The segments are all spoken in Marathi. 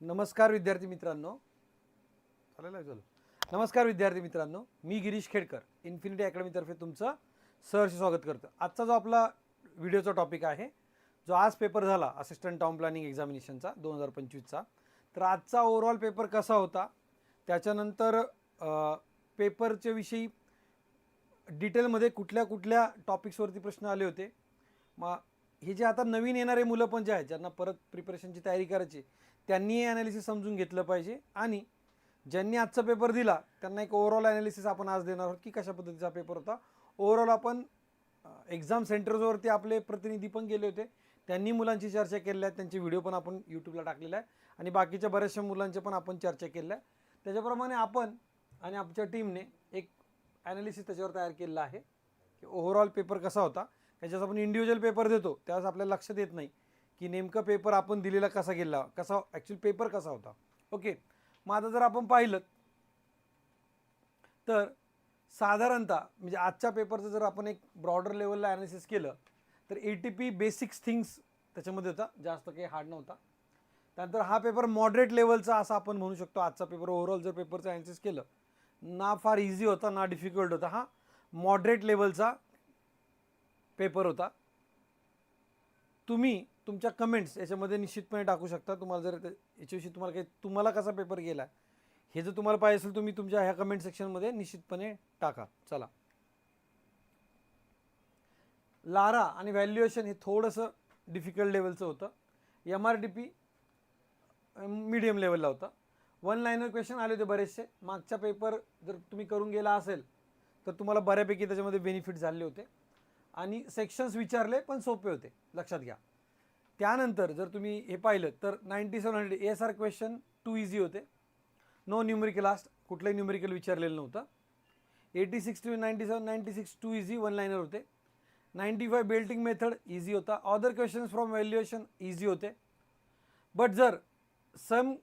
नमस्कार विद्यार्थी मित्रांनो. चालेल चलो. नमस्कार विद्यार्थी मित्रांनो मी गिरीश खेडकर इन्फिनिटी अकॅडमीतर्फे तुमचं सहर्ष स्वागत करतो. आजचा जो आपला व्हिडिओचा टॉपिक आहे जो आज पेपर झाला असिस्टंट टाउन प्लॅनिंग एक्झामिनेशनचा दोन हजार पंचवीसचा तर आजचा ओव्हरऑल पेपर कसा होता त्याच्यानंतर पेपरच्या विषयी डिटेलमध्ये कुठल्या कुठल्या टॉपिक्सवरती प्रश्न आले होते मग हे जे आता नवीन येणारे मुलं पण जे आहेत ज्यांना परत प्रिपरेशनची तयारी करायची त्यांनी हे ॲनालिसिस समजून घेतलं पाहिजे. आणि ज्यांनी आजचा पेपर दिला त्यांना एक ओव्हरऑल ॲनालिसिस आपण आज देणार आहोत की कशा पद्धतीचा पेपर होता. ओव्हरऑल आपण एक्झाम सेंटर्सवरती आपले प्रतिनिधी पण गेले होते. त्यांनी मुलांची चर्चा केलेल्या आहेत त्यांचे व्हिडिओ पण आपण यूट्यूबला टाकलेला आहे. आणि बाकीच्या बऱ्याचशा मुलांच्या पण आपण चर्चा केलेल्या आहे त्याच्याप्रमाणे आपण आणि आमच्या टीमने एक ॲनालिसिस त्याच्यावर तयार केलेला आहे की ओव्हरऑल पेपर कसा होता. ह्याच्यात आपण इंडिव्हिज्युअल पेपर देतो त्यावेळेस आपल्याला लक्षात येत नाही. की नेमका पेपर आपण दिलेला कसा गेला कसा ॲक्च्युअली पेपर कसा होता. ओके मग आता जर आपण पाहिलं तर साधारणतः म्हणजे आजच्या पेपरचं जर आपण एक ब्रॉडर लेवलला ॲनालिसिस केलं तर A T P basics things त्याच्यामध्ये होता जास्त काही हार्ड नव्हता. त्यानंतर हा पेपर मॉडरेट लेवलचा असा आपण म्हणू शकतो आजचा पेपर ओव्हरऑल जर पेपरचं ॲनालिसिस केलं ना फार इझी होता ना डिफिकल्ट होता हा मॉडरेट लेवलचा पेपर होता. तुम्ही तुमच्या कमेंट्स याच्यामध्ये निश्चितपणे टाकू शकता. तुम्हाला जर याच्याविषयी तुम्हाला काही तुम्हाला कसा पेपर गेला हे जर तुम्हाला पाहिजे असेल तुम्ही तुमच्या ह्या कमेंट सेक्शनमध्ये निश्चितपणे टाका. चला. लारा आणि व्हॅल्युएशन हे थोडंसं डिफिकल्ट लेवलचं होतं. M R D P medium लेवलला होता. वन लाईनर क्वेश्चन आले होते बरेचसे. मागचा पेपर जर तुम्ही करून गेला असेल तर तुम्हाला बऱ्यापैकी त्याच्यामध्ये बेनिफिट झाले होते. आणि सेक्शन्स विचारले पण सोपे होते. लक्षात घ्या. त्यानंतर जर तुम्ही हे पाहिलं तर ninety seven hundred S R question too easy होते. नो न्यूमेरिकल लास्ट कुठलंही न्यूमेरिकल विचारलेलं नव्हतं. Eighty six two ninety seven ninety six too easy one liner होते. Ninety five belting method easy होता. Other questions from valuation easy होते. बट जर सम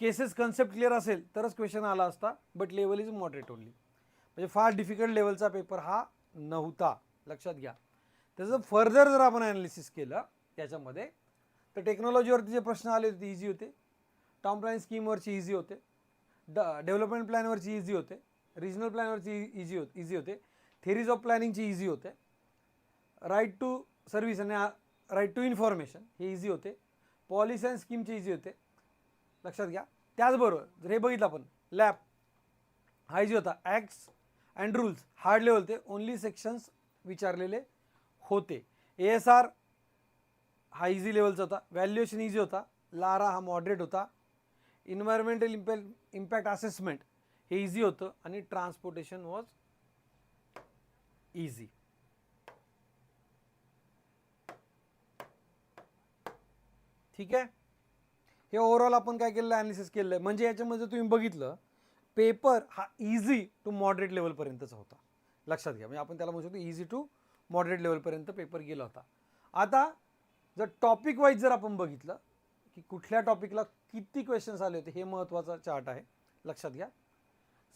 केसेस कन्सेप्ट क्लिअर असेल तरच क्वेश्चन आला असता but level is moderate only म्हणजे फार डिफिकल्ट लेवलचा पेपर हा नव्हता. लक्षात घ्या. त्याचं फर्दर जर आपण ॲनालिसिस केलं त्याच्यामध्ये तर टेक्नॉलॉजीवरती जे प्रश्न आले होते इझी होते. टाउन प्लॅन स्कीमवरची इझी होते. ड डेव्हलपमेंट प्लॅनवरची इझी होते. रिजनल प्लॅनवरची इझी होत इझी होते. थेरीज ऑफ प्लॅनिंगची इझी होते. राईट टू सर्व्हिस आणि राईट टू इन्फॉर्मेशन हे इझी होते. पॉलिसी अँड स्कीमचे इझी होते. लक्षात घ्या. त्याचबरोबर जर हे बघितलं आपण लॅब हा इझी होता. Acts and rules hard level ते ओनली सेक्शन्स विचारलेले होते. ए एस आर हा इझी लेवलचा होता. व्हॅल्युएशन इझी होता. लारा हा मॉडरेट होता. इन्व्हायरमेंटल इम्पॅक्ट इम्पॅक्ट असेसमेंट हे इझी होतं आणि ट्रान्सपोर्टेशन वॉज इझी ठीक आहे? हे ओव्हरऑल आपण काय केलेलं? ॲनालिसिस केलेलं आहे. म्हणजे याच्यामध्ये तुम्ही बघितलं पेपर हा इझी टू मॉडरेट लेवलपर्यंतचा होता. लक्षात घ्या. म्हणजे आपण त्याला म्हणू शकतो इझी टू मॉडरेट लेवलपर्यंत पेपर गेला होता. आता जर टॉपिक वाईज जर आपण बघितलं की कुठल्या टॉपिकला किती क्वेश्चन्स आले होते हे महत्त्वाचा चार्ट आहे. लक्षात घ्या.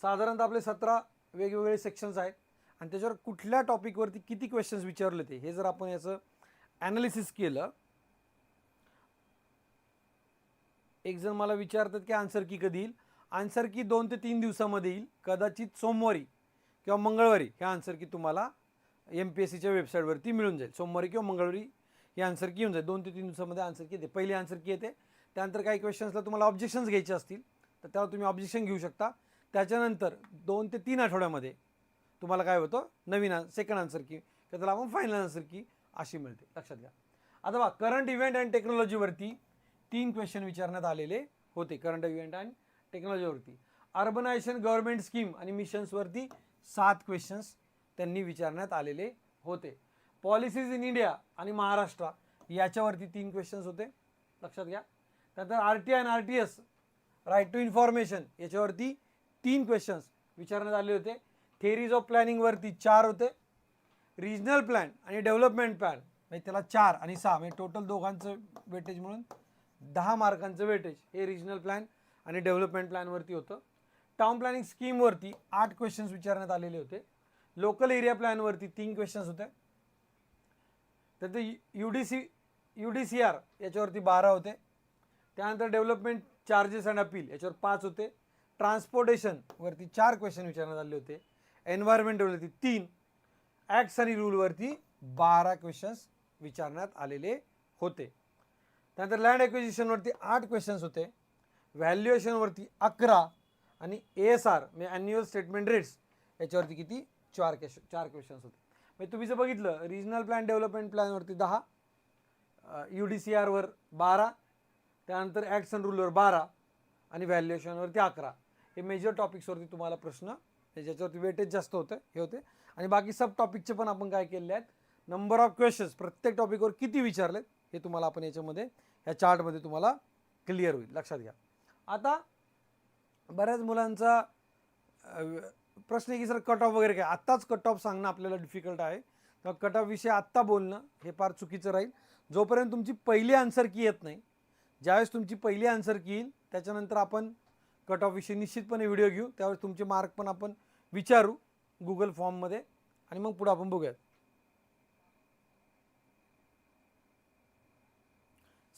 साधारणतः आपले सतरा वेगवेगळे सेक्शन्स आहेत. आणि त्याच्यावर कुठल्या टॉपिकवरती किती क्वेश्चन्स विचारले होते हे जर आपण याचं ॲनालिसिस केलं एक जण मला विचारतात की आन्सर की कधी येईल? आन्सर की दोन ते तीन दिवसामध्ये येईल. कदाचित सोमवारी किंवा मंगळवारी हे आन्सर की तुम्हाला एम पी एस सीच्या वेबसाईटवरती मिळून जाईल. सोमवारी किंवा मंगळवारी हे आन्सर की येऊन जाईल. दोन ते तीन दिवसामध्ये आन्सर की येते. पहिली आन्सर की येते. त्यानंतर काही क्वेश्चन्सला तुम्हाला ऑब्जेक्शन्स घ्यायचे असतील तर त्यावर तुम्ही ऑब्जेक्शन घेऊ शकता. त्याच्यानंतर दोन ते तीन आठवड्यामध्ये तुम्हाला काय होतं? नवीन सेकंड आन्सर की किंवा त्याला आपण फायनल आन्सर की अशी मिळते. लक्षात घ्या. आता बघा करंट इव्हेंट अँड टेक्नॉलॉजीवरती तीन क्वेश्चन विचारण्यात आलेले होते. करंट इव्हेंट अँड टेक्नॉलॉजीवरती. अर्बनायझेशन गव्हर्नमेंट स्कीम आणि मिशन्सवरती सात क्वेश्चन्स त्यांनी विचारण्यात आलेले होते. पॉलिसीज इन इंडिया आणि महाराष्ट्र याच्यावरती तीन क्वेश्चन्स होते. लक्षात घ्या. त्यानंतर आर टी आय आणि R T S right to information याच्यावरती तीन क्वेश्चन्स विचारण्यात आले होते. थेरीज ऑफ प्लॅनिंगवरती चार होते. रिजनल प्लॅन आणि डेव्हलपमेंट प्लॅन म्हणजे त्याला चार आणि सहा म्हणजे टोटल दोघांचं वेटेज म्हणून दहा मार्कांचं वेटेज हे रिजनल प्लॅन आणि डेव्हलपमेंट प्लॅनवरती होतं. टाउन प्लॅनिंग स्कीमवरती आठ क्वेश्चन्स विचारण्यात आलेले होते. लोकल एरिया प्लॅनवरती तीन क्वेश्चन्स होते. तर ते U D C U D C R याच्यावरती बारा होते. त्यानंतर डेव्हलपमेंट चार्जेस अँड अपील याच्यावर पाच होते. ट्रान्सपोर्टेशनवरती चार क्वेश्चन विचारण्यात आले होते. एन्व्हायरमेंटवरती तीन. ॲक्ट्स आणि रूलवरती बारा क्वेश्चन्स विचारण्यात आलेले होते. त्यानंतर लँड ॲक्विजिशनवरती आठ क्वेश्चन्स होते. व्हॅल्युएशनवरती अकरा आणि ए एस आर म्हणजे ॲन्युअल स्टेटमेंट रेट्स याच्यावरती किती? चार क्वेश चार क्वेश्चन्स होते. म्हणजे तुम्ही जर बघितलं रिजनल प्लॅन डेव्हलपमेंट प्लॅनवरती दहा यू डी सी आरवर बारा त्यानंतर ॲक्ट्स अँड रूलवर बारा आणि व्हॅल्युएशनवरती अकरा. हे मेजर टॉपिक्सवरती तुम्हाला प्रश्न ज्याच्यावरती वेटेज जास्त होतं हे होते. आणि बाकी सब टॉपिकचे पण आपण काय केलेले आहेत? नंबर ऑफ क्वेश्चन्स प्रत्येक टॉपिकवर किती विचारलेत हे तुम्हाला आपण याच्यामध्ये ह्या चार्टमध्ये तुम्हाला क्लिअर होईल. लक्षात घ्या. आता बऱ्याच मुलांचा प्रश्न आहे की सर कट ऑफ वगैरे काय? आत्ताच कट ऑफ सांगणं आपल्याला डिफिकल्ट आहे. तर कट ऑफ विषय आत्ता बोलणं हे फार चुकीचं राहील. जोपर्यंत तुमची पहिली आन्सर की येत नाही ज्यावेळेस तुमची पहिली आन्सर की येईल त्याच्यानंतर आपण कट ऑफ विषयी निश्चितपणे व्हिडिओ घेऊ. त्यावेळेस तुमचे मार्क पण आपण विचारू गुगल फॉर्ममध्ये आणि मग पुढे आपण बघूयात.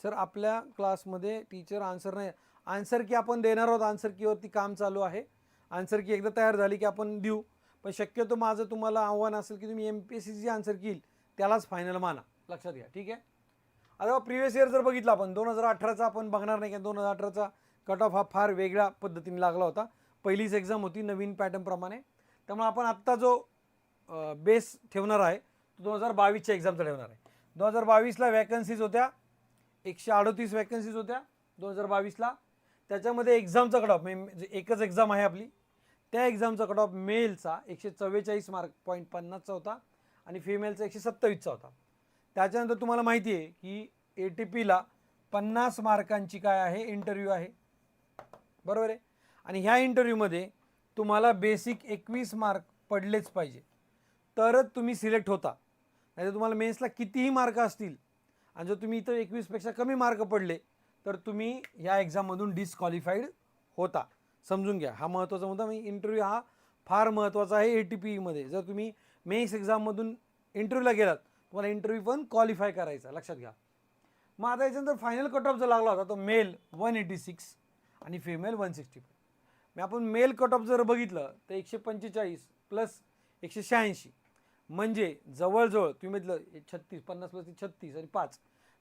सर आपल्या क्लासमध्ये टीचर आन्सर नाही. आन्सर की आपण देणार आहोत. आन्सर कीवरती काम चालू आहे. आन्सर की एकदा तयार झाली की आपण देऊ. पण शक्यतो माझं तुम्हाला आव्हान असेल की तुम्ही एम पी एस सी जी आन्सर की येईल त्यालाच फायनल माना. लक्षात घ्या. ठीक आहे? आता प्रिव्हियस इयर जर बघितलं आपण दोन हजार अठराचा आपण बघणार नाही का? दोन हजार अठराचा कट ऑफ हा फार वेगळ्या पद्धतीने लागला होता. पहिलीच एक्झाम होती नवीन पॅटर्नप्रमाणे त्यामुळे आपण आत्ता जो बेस ठेवणार आहे तो दोन हजार बावीसच्या एक्झामचा ठेवणार आहे. दोन हजार बावीसला वॅकन्सीज होत्या. एकशे अडतीस वॅकन्सीज होत्या. दोन हजार बावीसला त्याच्यामध्ये एक्झामचा कट ऑफ म्हणजे एकच एक्झाम आहे आपली. त्या एक्झामचा कट ऑफ मेलचा एकशे चव्वेचाळीस मार्क पॉईंट पन्नासचा होता आणि फिमेलचा एकशे सत्तावीसचा होता. त्याच्यानंतर तुम्हाला माहिती आहे की ए टी पीला पन्नास मार्कांची काय आहे? इंटरव्ह्यू आहे. बरोबर आहे? आणि ह्या इंटरव्ह्यूमध्ये तुम्हाला बेसिक एकवीस मार्क पडलेच पाहिजे. तरच तुम्ही सिलेक्ट होता. नाही तुम्हाला मेन्सला कितीही मार्क असतील आणि जर तुम्ही इथं एकवीसपेक्षा कमी मार्क पडले तर तुम्ही या एक्झाममधून डिस्क्वालिफाईड होता. समजून घ्या. हा महत्त्वाचा मुद्दा म्हणजे इंटरव्ह्यू हा फार महत्त्वाचा आहे ए टी पीमध्ये जर तुम्ही मेन्स एक्झाममधून इंटरव्ह्यूला गेलात तुम्हाला इंटरव्ह्यू पण क्वालिफाय करायचा लक्षात घ्या. मग आता याच्यानंतर फायनल कट ऑफ जो लागला होता तो मेल वन एटी सिक्स आणि फिमेल वन सिक्स्टी फाय मग आपण मेल कट ऑफ जर बघितलं तर एकशे पंचेचाळीस प्लस एकशे शहाऐंशी. म्हणजे जवळजवळ तुम्ही म्हटलं छत्तीस पन्नास प्लस छत्तीस आणि पाच.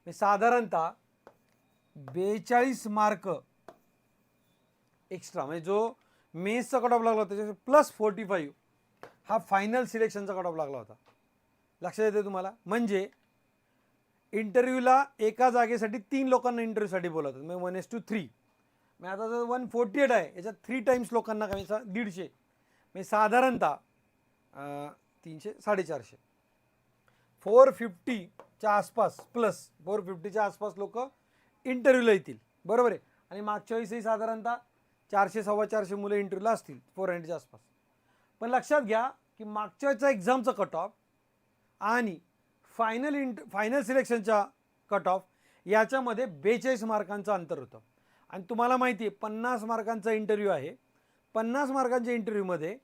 म्हणजे साधारणतः बेचाळीस मार्क. एक्स्ट्रा म्हणजे जो मेन्सचा कट ऑफ लागला होता त्याच्या प्लस फोर्टी फाईव्ह हा फायनल सिलेक्शनचा कट ऑफ लागला होता. लक्षात येते तुम्हाला? म्हणजे इंटरव्ह्यूला एका जागेसाठी तीन लोकांना इंटरव्ह्यूसाठी बोलवतात. म्हणजे वन एस टू थ्री मग आता जर वन फोर्टी एट आहे याच्यात थ्री टाईम्स लोकांना काय सा- दीडशे. म्हणजे साधारणतः तीनशे साडेचारशे. फोर फिफ्टीच्या आसपास प्लस फोर फिफ्टीच्या आसपास लोक इंटरव्ह्यूला येतील. बरोबर आहे. आणि मागच्या वेळेसही साधारणतः चारशे सव्वा चारशे मुलं इंटरव्ह्यूला असतील फोर हंड्रेडच्या आसपास. पण लक्षात घ्या की मागच्या वेळेचा एक्झामचा कट ऑफ आणि फायनल इंट फायनल सिलेक्शनच्या कट ऑफ याच्यामध्ये बेचाळीस मार्कांचं अंतर होतं. आणि तुम्हाला माहिती आहे पन्नास मार्कांचा इंटरव्ह्यू आहे. पन्नास मार्कांच्या इंटरव्ह्यूमध्ये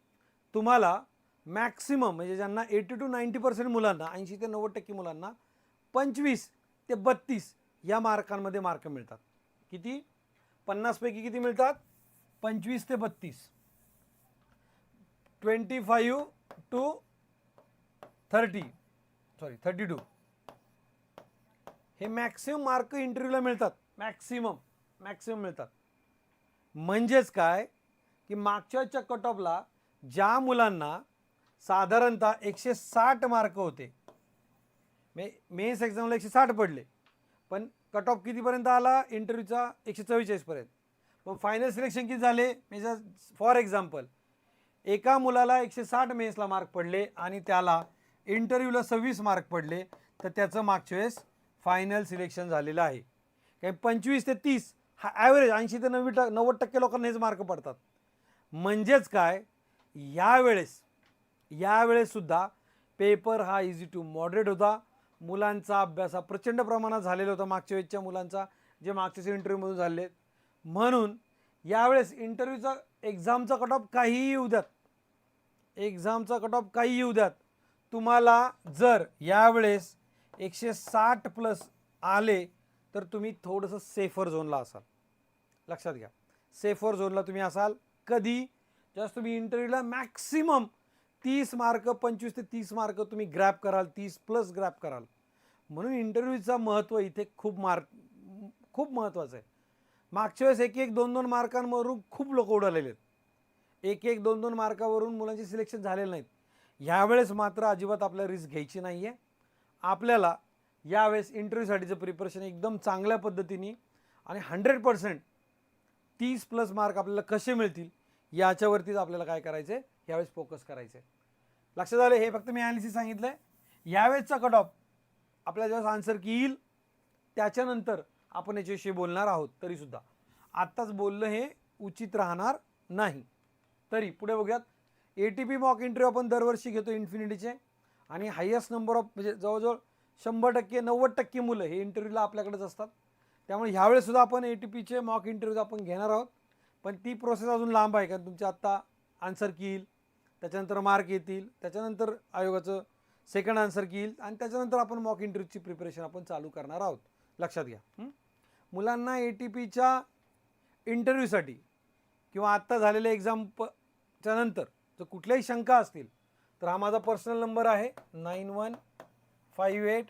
तुम्हाला मॅक्सिमम म्हणजे ज्यांना एटी टू नाईंटी पर्सेंट मुलांना ऐंशी ते नव्वद टक्के मुलांना पंचवीस ते बत्तीस या मार्कांमध्ये मार्क मिळतात. किती? पन्नासपैकी किती मिळतात? पंचवीस ते बत्तीस. Twenty five to thirty. Sorry thirty two. हे मॅक्सिमम मार्क इंटरव्ह्यूला मिळतात. मॅक्सिमम मॅक्सिमम मिळतात. म्हणजेच काय? की मागच्याच्या कट ऑफला ज्या मुलांना साधारणतः एकशे साठ मार्क होते मे मेन्स एक्झामला एकशे साठ पडले पण कट ऑफ कितीपर्यंत आला? इंटरव्ह्यूचा एकशे चव्वेचाळीसपर्यंत. मग फायनल सिलेक्शन किती झाले? म्हणजे फॉर एक्झाम्पल एका मुलाला एकशे साठ मेन्सला मार्क पडले आणि त्याला इंटरव्ह्यूला सव्वीस मार्क पडले तर त्याचं मागच्या वेळेस फायनल सिलेक्शन झालेलं आहे. काही पंचवीस ते तीस हा ॲव्हरेज ऐंशी ते नव्वद टक्के नव्वद टक्के लोकांना हेच मार्क पडतात. म्हणजेच काय? यावेळेस यावेळेससुद्धा पेपर हा इझी टू मॉडरेट होता. मुलांचा अभ्यास हा प्रचंड प्रमाणात झालेला होता मागच्या वेळेसच्या मुलांचा जे मागच्या इंटरव्ह्यूमधून झाले म्हणून यावेळेस इंटरव्ह्यूचा एक्झामचा कट ऑफ काहीही येऊ द्यात. एक्झामचा कट ऑफ काही येऊ द्यात. तुम्हाला जर यावेळेस एकशे साठ प्लस आले तर तुम्ही थोडंसं सेफर झोनला असाल. लक्षात घ्या. सेफर झोनला तुम्ही असाल कधी? जस्ट तुम्ही इंटरव्ह्यूला मॅक्सिमम तीस मार्क पंचवीस ते तीस मार्क तुम्ही ग्रॅप कराल तीस प्लस ग्रॅप कराल. म्हणून इंटरव्ह्यूचं महत्त्व इथे खूप मार्क खूप महत्त्वाचं आहे. मागच्या वेळेस एक एक दोन दोन मार्कांवरून खूप लोक उडालेले आहेत. एक एक दोन दोन मार्कावरून मुलांचे सिलेक्शन झालेले नाहीत. ह्यावेळेस मात्र अजिबात आपल्याला रिस्क घ्यायची नाही आहे आपल्याला यावेळेस इंटरव्ह्यूसाठीचं प्रिपरेशन एकदम चांगल्या पद्धतीने आणि हंड्रेड पर्सेंट तीस प्लस मार्क आपल्याला कसे मिळतील याच्यावरतीच आपल्याला काय करायचं आहे यावेळेस फोकस करायचं आहे लक्षात आलं? हे फक्त मी ॲनालिसिस सांगितलं आहे यावेळेसचा कट ऑफ आपल्या जेव्हा आन्सर की येईल. त्याच्यानंतर आपण याच्याविषयी बोलणार आहोत तरीसुद्धा. आत्ताच बोलणं हे उचित राहणार नाही. तरी पुढे बघूयात. A T P mock interview आपण दरवर्षी घेतो इन्फिनिटीचे आणि हायेस्ट नंबर ऑफ म्हणजे जवळजवळ शंभर टक्के नव्वद टक्के मुलं हे इंटरव्ह्यूला आपल्याकडेच असतात. त्यामुळे ह्यावेळेसुद्धा आपण ए टी पीचे मॉक इंटरव्ह्यू आपण घेणार आहोत. पण ती प्रोसेस अजून लांब आहे कारण तुमचे आत्ता आन्सर की येईल त्याच्यानंतर मार्क येतील त्याच्यानंतर आयोगाचं सेकंड आन्सर की येईल आणि त्याच्यानंतर आपण मॉक इंटरव्ह्यूची प्रिपरेशन आपण चालू करणार आहोत लक्षात घ्या मुलांना ए टी पीच्या इंटरव्ह्यूसाठी किंवा आत्ता झालेल्या एक्झाम च्या नंतर जर कुठल्याही शंका असतील तर हा माझा पर्सनल नंबर आहे nine one five eight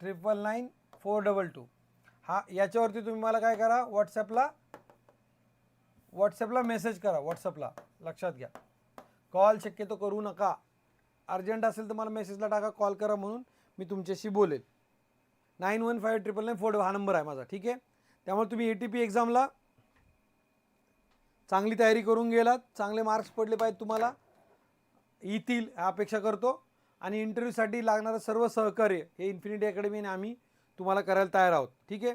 triple nine four double two हा याच्यावरती तुम्ही मला काय करा व्हॉट्सॲपला व्हॉट्सअपला मेसेज करा व्हॉट्सअपला लक्षात घ्या. कॉल शक्यतो करू नका. अर्जंट असेल तर मला मेसेजला टाका कॉल करा म्हणून मी तुमच्याशी बोलेल. Nine one five triple nine four हा नंबर आहे माझा ठीक आहे? त्यामुळे तुम्ही ए टी पी एक्झामला चांगली तयारी करून गेलात चांगले मार्क्स पडले पाहिजेत तुम्हाला. येतील ह्या अपेक्षा करतो. आणि इंटरव्ह्यूसाठी लागणारं सर्व सहकार्य हे इन्फिनिटी अकॅडमीने आम्ही तुम्हाला करायला तयार आहोत ठीक आहे?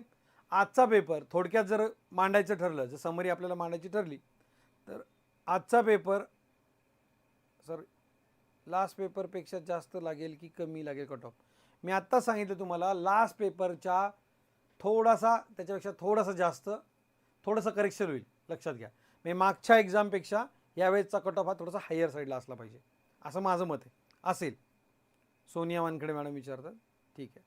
आजचा पेपर थोडक्यात जर मांडायचं ठरलं जर समरी आपल्याला मांडायची ठरली तर आजचा पेपर सर लास्ट पेपरपेक्षा जास्त लागेल की कमी लागेल कट ऑफ मी आत्ताच सांगितलं तुम्हाला लास्ट पेपरच्या थोडासा त्याच्यापेक्षा थोडासा जास्त थोडंसं करेक्शन होईल. लक्षात घ्या. मी मागच्या एक्झामपेक्षा यावेळेसचा कट ऑफ हा थोडासा हायर साईडला असला पाहिजे. असं माझं मत आहे. असेल. सोनिया वानखडे मॅडम विचारतात. ठीक आहे.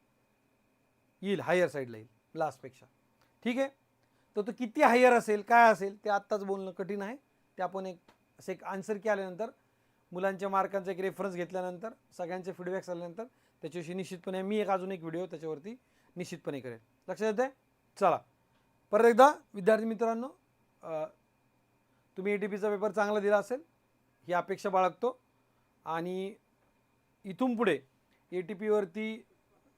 येईल हायर साईडला येईल. लास्टपेक्षा. ठीक आहे? तर तो किती हायर असेल काय असेल ते आत्ताच बोलणं कठीण आहे. ते आपण एक असं एक आन्सर केल्यानंतर आल्यानंतर मुलांच्या मार्कांचा एक रेफरन्स घेतल्यानंतर सगळ्यांचे फीडबॅक्स आल्यानंतर त्याच्याविषयी निश्चितपणे मी एक अजून एक व्हिडिओ त्याच्यावरती निश्चितपणे करेन. लक्षात येते चला. परत एकदा विद्यार्थी मित्रांनो तुम्ही ए टी पीचा पेपर चांगला दिला असेल ही अपेक्षा बाळगतो. आणि इथून पुढे ए टी पीवरती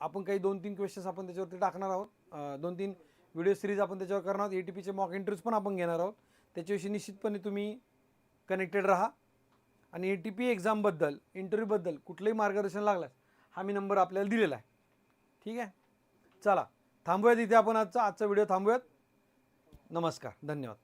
आपण काही दोन तीन क्वेश्चन्स आपण त्याच्यावरती टाकणार आहोत. दोन तीन व्हिडिओ सिरीज आपण त्याच्यावर करणार आहोत. ए टी पीचे मॉक इंटरव्ह्यूज पण आपण घेणार आहोत. त्याच्याविषयी निश्चितपणे तुम्ही कनेक्टेड राहा. आणि ए टी पी एक्झामबद्दल इंटरव्ह्यूबद्दल कुठलंही मार्गदर्शन लागल्यास हा मी नंबर आपल्याला दिलेला आहे. ठीक आहे? चला थांबूयात इथे आपण आजचा आजचा व्हिडिओ थांबूयात. नमस्कार धन्यवाद.